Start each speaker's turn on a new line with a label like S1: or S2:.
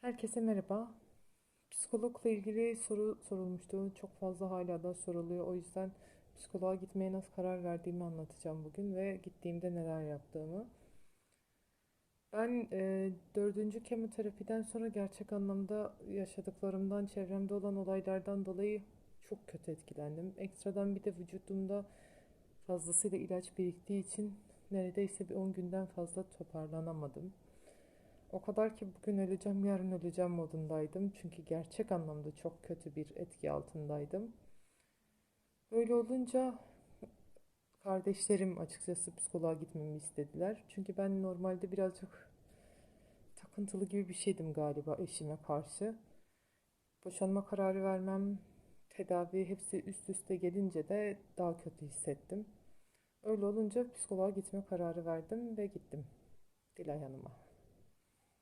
S1: Herkese merhaba. Psikologla ilgili soru sorulmuştu. Çok fazla hala da soruluyor. O yüzden psikoloğa gitmeye nasıl karar verdiğimi anlatacağım bugün ve gittiğimde neler yaptığımı. Ben e, dördüncü kemoterapiden sonra gerçek anlamda yaşadıklarımdan, çevremde olan olaylardan dolayı çok kötü etkilendim. Ekstradan bir de vücudumda fazlasıyla ilaç biriktiği için neredeyse bir 10 günden fazla toparlanamadım. O kadar ki bugün öleceğim, yarın öleceğim modundaydım. Çünkü gerçek anlamda çok kötü bir etki altındaydım. Böyle olunca kardeşlerim açıkçası psikoloğa gitmemi istediler. Çünkü ben normalde birazcık takıntılı gibi bir şeydim galiba eşime karşı. Boşanma kararı vermem, tedavi hepsi üst üste gelince de daha kötü hissettim. Öyle olunca psikoloğa gitme kararı verdim ve gittim Dilay Hanım'a.